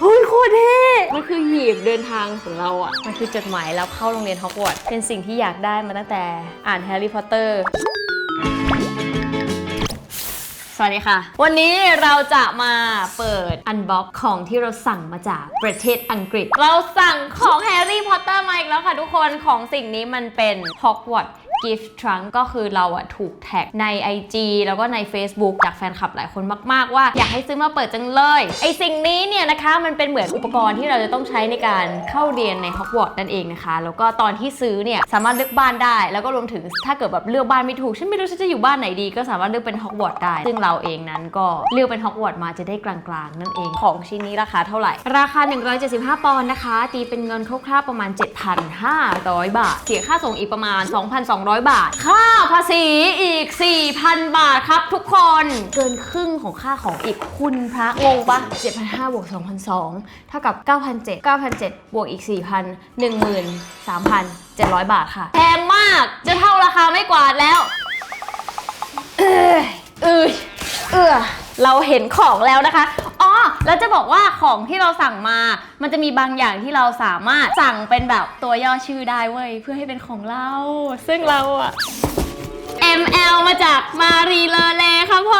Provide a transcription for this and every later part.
เฮ้ยโคตรเท่มันคือหีบเดินทางของเราอะ มันคือจดหมายแล้วเข้าโรงเรียนฮอกวอตส์เป็นสิ่งที่อยากได้มาตั้งแต่อ่านแฮร์รี่พอตเตอร์ สวัสดีค่ะ วันนี้เราจะมาเปิดอันบ็อกของที่เราสั่งมาจากประเทศอังกฤษ เราสั่งของแฮร์รี่พอตเตอร์มาอีกแล้วค่ะทุกคน ของสิ่งนี้มันเป็นฮอกวอตส์ gift trunk ก็คือเราอะถูกแท็กใน IG แล้วก็ใน Facebook จากแฟนคลับหลายคนมาก ๆ ว่าอยากให้ซื้อมาเปิดจังเลย ไอสิ่งนี้เนี่ยนะคะมันเป็นเหมือนอุปกรณ์ที่เราจะต้องใช้ในการเข้าเรียนในฮอกวอตส์นั่นเองนะคะ แล้วก็ตอนที่ซื้อเนี่ยสามารถเลือกบ้านได้ แล้วก็รวมถึงถ้าเกิดแบบเลือกบ้านไม่ถูก ฉันไม่รู้ฉันจะอยู่บ้านไหนดี ก็สามารถเลือกเป็นฮอกวอตส์ได้ ซึ่งเราเองนั้นก็เลือกเป็นฮอกวอตส์มาจะได้กลางๆนั่นเองของชิ้นนี้ราคาเท่าไหร่ ราคา 175 ปอนด์นะคะ ตีเป็นเงินคร่าวๆประมาณ 7,500 บาท เสียค่าส่งอีกประมาณ 2,200บาท ค่าภาษีอีก 4,000 บาทครับทุกคนเกินครึ่งของค่าของอีกคุณพระงงปะ7,500บวก2,200เท่ากับ 9,700 9,700บวกอีก 4,000 13,700 บาทค่ะแพงมากจะเท่าราคาไม่กวาดแล้วเออเออเออเราเห็นของแล้วนะคะอ๋อ แล้วจะบอกว่าของที่เราสั่งมา มันจะมีบางอย่างที่เราสามารถสั่งเป็นแบบตัวย่อชื่อได้เว้ย เพื่อให้เป็นของเรา ซึ่งเราอะ ML มาจากมารีเลอเลครับผ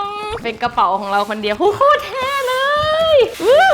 ม เป็นกระเป๋าของเราคนเดียวโอ้โหเท่เลยวู้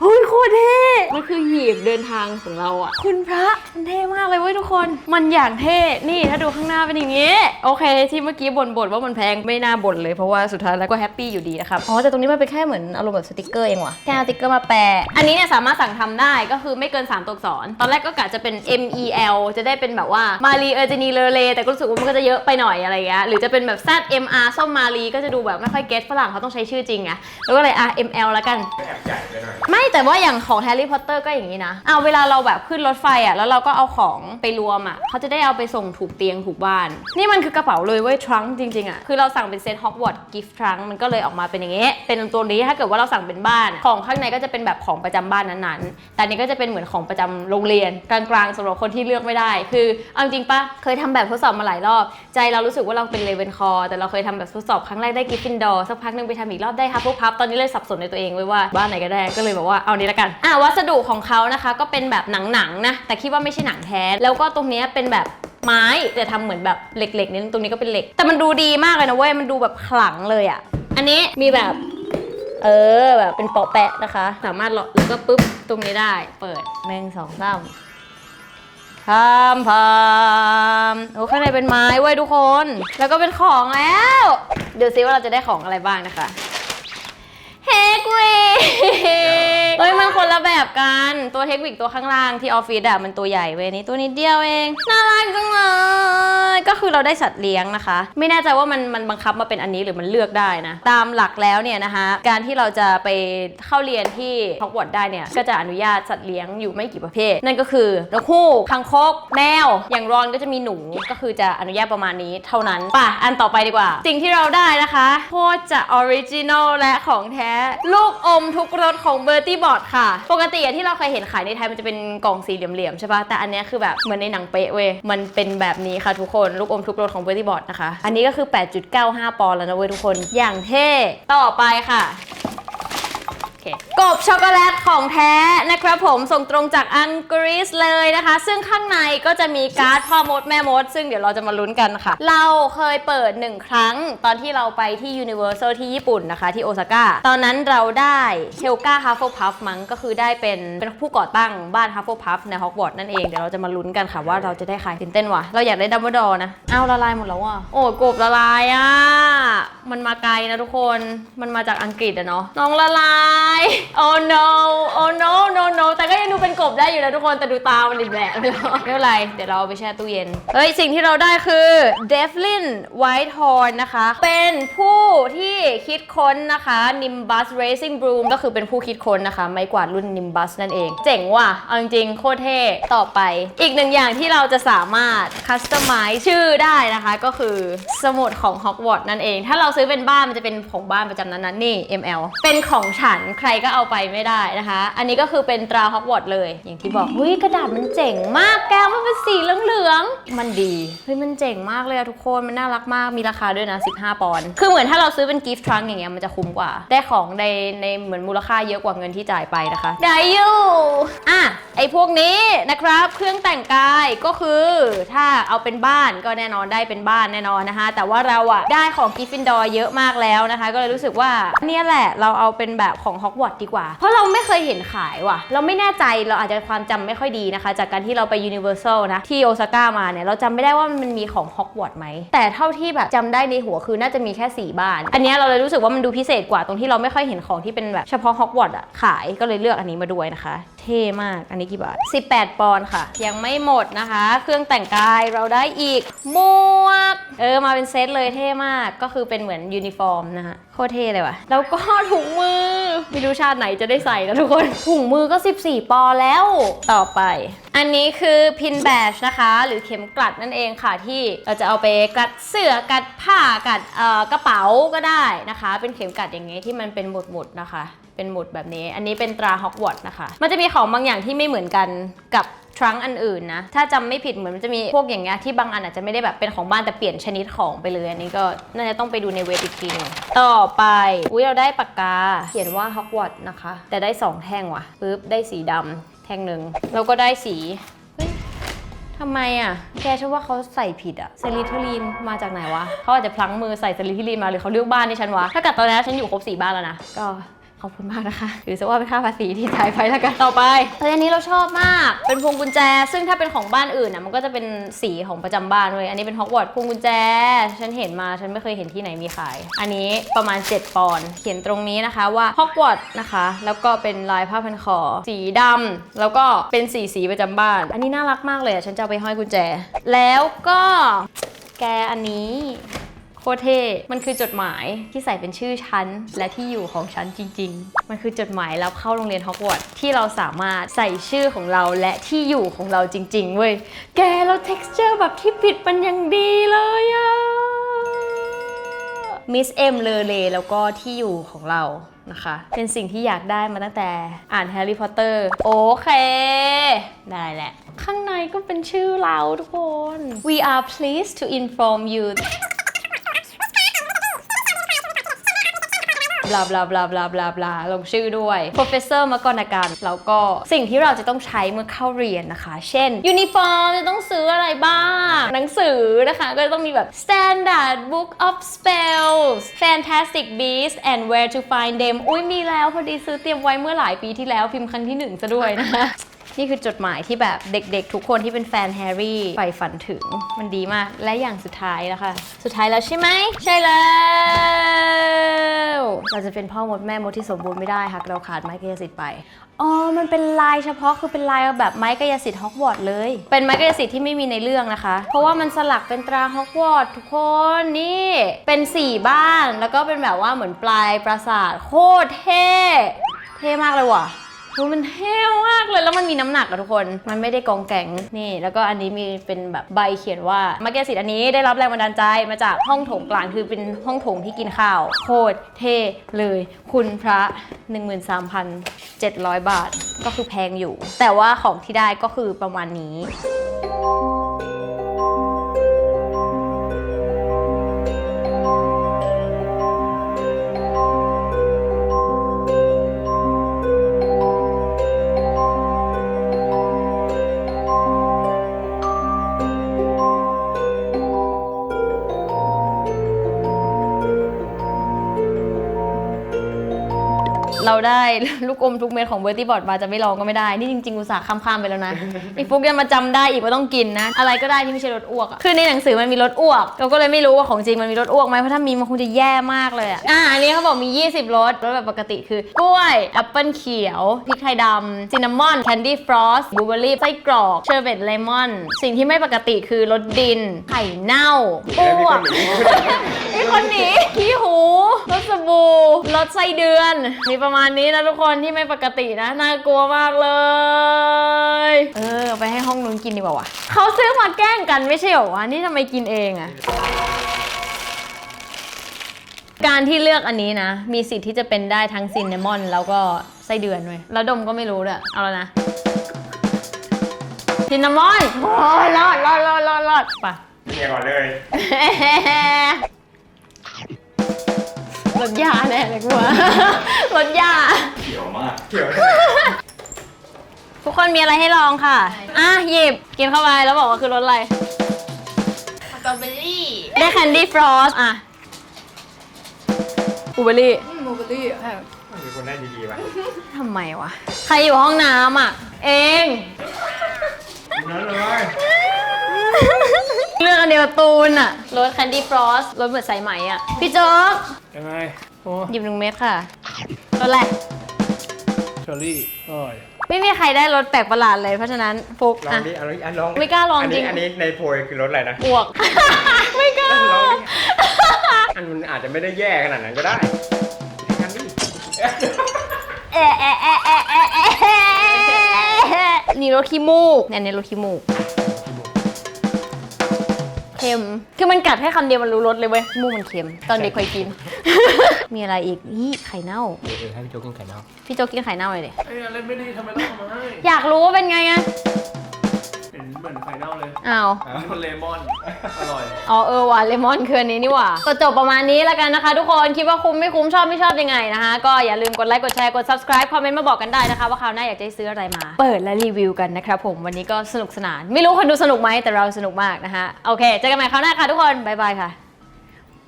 เฮ้ยโคตรเท่ มันคือหีบเดินทางของเราอะคุณพระมันเท่มากเลยเว้ยทุกคน มันอย่างเท่ นี่ถ้าดูข้างหน้าเป็นอย่างนี้ โอเค ที่เมื่อกี้บ่นๆว่ามันแพงไม่น่าบ่นเลยเพราะว่าสุดท้ายแล้วก็แฮปปี้อยู่ดีนะครับ อ๋อ แต่ตรงนี้มันเป็นแค่เหมือนอารมณ์แบบสติกเกอร์เองว่ะแค่เอาสติกเกอร์มาแปะ อันนี้เนี่ยสามารถสั่งทำได้ก็คือไม่เกิน 3 ตัวอักษร ตอนแรกก็กะจะเป็น M E L จะได้เป็นแบบว่ามารีเออร์เจนีเลเลแต่ก็รู้สึกว่ามันก็จะเยอะไปหน่อยอะไรเงี้ย หรือจะเป็นแบบ Z M R ส้มมารีก็จะดูแบบไม่ค่อยเก็ตฝรั่งเขาต้องใช้ชื่อจริงไง แล้วก็เลยอะ M L แล้วกันแอบใหญ่ไปหน่อย ไม่แต่ว่าอย่างของแฮร์รี่พอตเตอร์ก็อย่างนี้นะเอาเวลาเราแบบขึ้นรถไฟอะแล้วเราก็เอาของไปรวมอะเขาจะได้เอาไปส่งถูกเตียงถูกบ้าน นี่มันคือกระเป๋าเลยเว้ยทรังจริงๆอะคือเราสั่งเป็นเซตฮอกวอตส์กิฟต์ทรังมันก็เลยออกมาเป็นอย่างเงี้ยเป็นตัวนี้ถ้าเกิดว่าเราสั่งเป็นบ้าน ของข้างในก็จะเป็นแบบของประจำบ้านนั้นๆ แต่นี้ก็จะเป็นเหมือนของประจำโรงเรียน กลางๆสำหรับคนที่เลือกไม่ได้ คือเอาจริงปะเคยทำแบบทดสอบมาหลายรอบ ใจเรารู้สึกว่าเราเป็นเลเวนคอร์แต่เราเคยทำแบบทดสอบครั้งแรกได้กิฟฟินดอร์สักพักหนึงไปทำอีกรอบได้ฮับพับตอนนี้เลยสับสนในตัวเองไว้ว่าบ้านไหนก็ได้ก็เลยแบบว่าเอานี้ละกันอะวัสดุของเขานะคะ ก็เป็นแบบหนังๆนะ แต่คิดว่าไม่ใช่หนังแท้ แล้วก็ตรงนี้เป็นแบบไม้แต่ทำเหมือนแบบเหล็กๆนิดนึงตรงนี้ก็เป็นเหล็ก แต่มันดูดีมากเลยนะเว้ย มันดูแบบขลังเลยอะ อันนี้มีแบบ เออแบบเป็นเปาะแปะนะคะ สามารถเลาะแล้วก็ปุ๊บตรงนี้ได้ เปิดหนึ่งสองสามพามพามโอ้ข้างในเป็นไม้ไว้ยทุกคน แล้วก็เป็นของแล้ว เดี๋ยวซิว่าเราจะได้ของอะไรบ้างนะคะ เฮกวิก เฮ้ยมันคนละแบบกันตัวเทควิกตัวข้างล่างที่ออฟฟิศอะมันตัวใหญ่เว้ยนี่ตัวนิดเดียวเองน่ารักจังเลยก็คือเราได้สัตว์เลี้ยงนะคะ ไม่แน่ใจว่ามันมันบังคับมาเป็นอันนี้หรือมันเลือกได้นะ ตามหลักแล้วเนี่ยนะคะ การที่เราจะไปเข้าเรียนที่ฮอกวอตส์ได้เนี่ยก็จะอนุญาตสัตว์เลี้ยงอยู่ไม่กี่ประเภท นั่นก็คือนกฮูกคังคกแมว อย่างรอนก็จะมีหนูก็คือจะอนุญาตประมาณนี้เท่านั้นป่ะอันต่อไปดีกว่า สิ่งที่เราได้นะคะโคตรจะออริจินอลและของแท้ ลูกอมทุกรสของเบอร์ตี้บอดค่ะ ปกติอะที่เราเคยเห็นขายในไทยมันจะเป็นกล่องสี่เหลี่ยมๆใช่ปะแต่อันเนี้ยคือแบบเหมือนในหนังเป๊ะเว้ย มันเป็นแบบนี้ค่ะทุกคน ลูกอมทุกรสของเบอร์ตี้บอดนะคะ อันนี้ก็คือ 8.95 ปอนด์แล้วนะเว้ยทุกคน อย่างเท่ ต่อไปค่ะ คกบช็อกโกแลตของแท้นะครับผมส่งตรงจากอังกฤษเลยนะคะ ซึ่งข้างในก็จะมีการ์ดพ่อมดแม่มด ซึ่งเดี๋ยวเราจะมาลุ้นกันค่ะ เราเคยเปิดหนึ่งครั้ง ตอนที่เราไปที่ Universal ที่ญี่ปุ่นนะคะ ที่โอซาก้าตอนนั้นเราได้เฮลกาฮัฟเฟิลพัฟมั้งก็คือได้เป็นเป็นผู้ก่อตั้งบ้านฮัฟเฟิลพัฟในฮอกวอตส์นั่นเองเดี๋ยวเราจะมาลุ้นกันค่ะว่าเราจะได้ใครตื่นเต้นว่ะเราอยากได้ดัมเบิลดอร์นะอ้าวละลายหมดแล้วอะโอ้กบละลายอะมันมาไกลนะทุกคนมันมาจากอังกฤษอะเนาะน้องละลายโอ้ no โอ้ no no no แต่ก็ยังดูเป็นก บได้อยู่นะทุกคนแต่ดูตามันดิบแหละไปแล้วไม่เป็นไร เดี๋ยวเราเอาไปแช่ตู้เย็น เฮ้ย สิ่งที่เราได้คือ Devlin Whitehorn นะคะ เป็นผู้ที่คิดค้นนะคะ Nimbus Racing Broom ก็คือเป็นผู้คิดค้นนะคะ ไม้กวาดรุ่น Nimbus นั่นเอง เจ๋งว่ะ เอาจริงๆโคตรเท่ต่อไป อีกหนึ่งอย่างที่เราจะสามารถ customize ชื่อได้นะคะก็คือสมุดของ Hogwarts นั่นเอง ถ้าเราซื้อเป็นบ้านมันจะเป็นของบ้านประจำนั้นนะนี่ ML เป็นของฉันใครก็เอาไปไม่ได้นะคะ อันนี้ก็คือเป็นตราฮอกวอตส์เลยอย่างที่บอกเฮ้ยกระดาษมันเจ๋งมากแก้วมันเป็นสีเหลืองๆมันดีเฮ้ยมันเจ๋งมากเลยอะทุกคนมันน่ารักมากมีราคาด้วยนะ 15 ปอนด์คือเหมือนถ้าเราซื้อเป็นกิฟต์ทรังอย่างเงี้ยมันจะคุ้มกว่า ได้ของในในเหมือนมูลค่าเยอะกว่าเงินที่จ่ายไปนะคะได้อยู่อะไอพวกนี้นะครับเครื่องแต่งกายก็คือถ้าเอาเป็นบ้านก็แน่นอนได้เป็นบ้านแน่นอนนะคะ แต่ว่าเราอะได้ของกิฟฟินดอร์เยอะมากแล้วนะคะ ก็เลยรู้สึกว่าเนี่ยแหละเราเอาเป็นแบบของฮอกวอตส์ดีกว่า เพราะเราไม่เคยเห็นขายว่ะ เราไม่แน่ใจเราอาจจะความจำไม่ค่อยดีนะคะ จากการที่เราไปยูนิเวอร์แซลนะที่โอซาก้ามาเนี่ยเราจำไม่ได้ว่ามันมีของฮอกวอตส์ไหมแต่เท่าที่แบบจำได้ในหัวคือน่าจะมีแค่ 4 บ้าน อันนี้เราเลยรู้สึกว่ามันดูพิเศษกว่าตรงที่เราไม่ค่อยเห็นของที่เป็นแบบเฉพาะฮอกวอตส์อะขายก็เลยเลือกอันนี้มาด้วยนะคะเท่มาก อันนี้กี่บาท 18 ปอนด์ค่ะ ยังไม่หมดนะคะ เครื่องแต่งกายเราได้อีกหมวก เออ มาเป็นเซตเลยเท่มาก ก็คือเป็นเหมือนยูนิฟอร์มนะคะโคตรเท่เลยว่ะ แล้วก็ถุงมือ ไม่รู้ชาติไหนจะได้ใส่นะทุกคน ถุงมือก็ 14 ปอนด์แล้ว ต่อไป อันนี้คือพินแบชนะคะ หรือเข็มกลัดนั่นเองค่ะที่เราจะเอาไปกัดเสื้อกัดผ้ากัดกระเป๋าก็ได้นะคะ เป็นเข็มกลัดอย่างงี้ที่มันเป็นหมุดๆนะคะ เป็นหมุดแบบนี้ อันนี้เป็นตราฮอกวอตส์นะคะ มันจะมีของบางอย่างที่ไม่เหมือนกันกับทรังอันอื่นนะ ถ้าจำไม่ผิดเหมือนมันจะมีพวกอย่างเงี้ยที่บางอันอาจจะไม่ได้แบบเป็นของบ้านแต่เปลี่ยนชนิดของไปเลยอันนี้ก็น่าจะต้องไปดูในเว็บอีกทีนึงต่อไป อุ้ยเราได้ปากกา เขียนว่าฮอกวอตส์นะคะ แต่ได้สองแท่งว่ะปึ๊บได้สีดำแท่งหนึ่งแล้วก็ได้สีเฮ้ยทำไมอะ แกฉันว่าเขาใส่ผิดอะเซริทิลีนมาจากไหนวะ เขาอาจจะพลั้งมือใส่เซริทิลีนมาหรือเขาเลือกบ้านที่ฉันวะ ถ้าเกิดตอนนั้ฉันอยู่ครบสี่บ้านแล้วนะ ก็ ขอบคุณมากนะคะถือซะว่าเป็นค่าภาษีที่จ่ายไปแล้วกันต่อไปเฮ้ยอันนี้เราชอบมาก เป็นพวงกุญแจ ซึ่งถ้าเป็นของบ้านอื่นอะมันก็จะเป็นสีของประจำบ้านเลยอันนี้เป็นฮอกวอตส์พวงกุญแจ ฉันเห็นมาฉันไม่เคยเห็นที่ไหนมีขาย อันนี้ประมาณ 7 ปอนด์เขียนตรงนี้นะคะว่าฮอกวอตส์นะคะ แล้วก็เป็นลายผ้าพันคอ สีดำแล้วก็เป็นสีสีประจำบ้าน อันนี้น่ารักมากเลยอะฉันจะเอาไปห้อยกุญแจ แล้วก็แกอันนี้ โคเท่มันคือจดหมายที่ใส่เป็นชื่อฉันและที่อยู่ของฉันจริง ๆ มันคือจดหมายรับเข้าโรงเรียนฮอกวอตส์ที่เราสามารถใส่ชื่อของเราและที่อยู่ของเราจริง ๆ เว้ย แกเรา texture แบบที่ปิดมันยังดีเลยอะมิสเอ็มเลเลแล้วก็ที่อยู่ของเรานะคะ เป็นสิ่งที่อยากได้มาตั้งแต่อ่านแฮร์รี่พอตเตอร์โอเค ได้แหละ ข้างในก็เป็นชื่อเราทุกคน We are pleased to inform you บลาบลาบลาบลาบลาบลาลงชื่อด้วย Professor มกรณการแล้วก็สิ่งที่เราจะต้องใช้เมื่อเข้าเรียนนะคะ เช่น ยูนิฟอร์มจะต้องซื้ออะไรบ้าง หนังสือนะคะ ก็จะต้องมีแบบ Standard Book of Spells Fantastic Beasts and Where to Find Them อุ้ยมีแล้วพอดีซื้อเตรียมไว้เมื่อหลายปีที่แล้วพิมพ์ครั้งที่หนึ่งซะด้วยนะคะ นี่คือจดหมายที่แบบเด็กๆ ทุกคนที่เป็นแฟนแฮร์รี่ใฝ่ฝันถึงมันดีมาก และอย่างสุดท้ายแล้วค่ะ สุดท้ายแล้วใช่ไหม ใช่แล้วเราจะเป็นพ่อมดแม่มดที่สมบูรณ์ไม่ได้หากเราขาดไม้กายสิทธิ์ไปอ๋อ มันเป็นลายเฉพาะคือเป็นลายแบบไม้กายสิทธิ์ฮอกวอตส์เลย เป็นไม้กายสิทธิ์ที่ไม่มีในเรื่องนะคะ เพราะว่ามันสลักเป็นตราฮอกวอตส์ทุกคนนี่เป็นสี่บ้านแล้วก็เป็นแบบว่าเหมือนปลายปราสาทโคตรเท่เท่มากเลยว่ะ มันเท่มากเลยแล้วมันมีน้ำหนักอะทุกคน มันไม่ได้กองแกงนี่ แล้วก็อันนี้มีเป็นแบบใบเขียนว่ามาเกสิตอันนี้ได้รับแรงบันดาลใจมาจากห้องโถงกลางคือเป็นห้องโถงที่กินข้าวโคตรเท่เลย คุณพระ 13,700 บาทก็คือแพงอยู่ แต่ว่าของที่ได้ก็คือประมาณนี้ เราได้ลูกอมทุกเม็ดของเบอร์ตี้บอดมาจะไม่ลองก็ไม่ได้ นี่จริงๆอุตส่าห์ข้ามๆไปแล้วนะไอ้ฟุกยังมาจำได้อีกว่าต้องกินนะ อะไรก็ได้ที่ไม่ใช่รสอ้วกอะคือในหนังสือมันมีรสอ้วก เราก็เลยไม่รู้ว่าของจริงมันมีรสอ้วกไหมเพราะถ้ามีมันคงจะแย่มากเลยอะอะอันนี้เขาบอกมี 20รสรสแบบปกติคือกล้วยแอปเปิลเขียวพริกไทยดำซินนามอนแคนดี้ฟรอสบลูเบอร์รี่ไส้กรอกเชอร์เบตเลมอนสิ่งที่ไม่ปกติคือรสดิน ไข่เน่าอ้วกมีคนหนีขี้หูรถสบู่รถไส้เดือนมีประมาณนี้นะทุกคนที่ไม่ปกตินะ น่ากลัวมากเลย เออ ไปให้ห้องนู้นกินดีกว่าวะเขาซื้อมาแกล้งกันไม่ใช่เหรอวะนี่ทำไมกินเองอะการที่เลือกอันนี้นะ มีสิทธิ์ที่จะเป็นได้ทั้งซินนามอน แล้วก็ไส้เดือนเว้ยแล้วดมก็ไม่รู้เลยเอาแล้วนะซินนามอนโอ้ยรอดรอดรอดรอดรอดไปะ เมียก่อนเลย รถยาแน่เลยกูว่ารถยา เขียวมากเขียวทุกคนมีอะไรให้ลองค่ะ อะ หยิบกินเข้าไปแล้วบอกว่าคือรสอะไร สตรอเบอรี่ได้แคนดี้ฟรอสอะบลูเบอร์รี่มูเบอรี่ค่ะมีคนได้ดีๆว่ะทำไมวะ ใครอยู่ห้องน้ำอะ เอง นั่นเลยเรื่องอันเดียวกับตูนอะรสแคนดี้ฟรอสรสเหมือนสายไหมอะพี่โจ๊กยังไงโอ้หยิบหนึ่งเม็ดค่ะรสอะไรเชอรี่อร่อยไม่มีใครได้รสแปลกประหลาดเลยเพราะฉะนั้นฟุกลองอะดิอันนี้อันลองไม่กล้าลองอันจรินี้งอันนี้ในโพยคือรสอะไรนะ บวก ไม่กล้าลองดิ อันมันอาจจะไม่ได้แย่ขนาดนั้นก็ได้อันนี้เอะเอะเอะเอะเอะเอะ นี่รสขี้มูกเนี่ยเนี่ยรสขี้มูกเค็ม คือมันกัดแค่คำเดียวมันรู้รสเลยเว้ยขี้มูกมันเค็ม ตอนเด็กเคยกิน มีอะไรอีกนี่ไข่เน่า เออให้พี่โจ๊กกินไข่เน่าพี่โจกกินไข่เน่าเลยดิเอ้ยอะไรไม่ดีทำไมต้องเอามาให้อยากรู้ว่าเป็นไงอะ เห็นเหมือนไข่เน่าเลยอ้าว อันนี้มันเลมอน อร่อย อ๋อเออว่ะเลมอนคืออันนี้นี่หว่าก็จบประมาณนี้แล้วกันนะคะ ทุกคนคิดว่าคุ้มไม่คุ้มชอบไม่ชอบยังไงนะคะ ก็อย่าลืมกดไลค์กดแชร์กด subscribe คอมเมนต์มาบอกกันได้นะคะ ว่าคราวหน้าอยากจะให้ซื้ออะไรมา เปิดและรีวิวกันนะครับผมวันนี้ก็สนุกสนาน ไม่รู้คนดูสนุกไหมแต่เราสนุกมากนะคะโอเคเจอกันใหม่คราวหน้าค่ะทุกคนบ๊ายบายค่ะ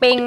ปิง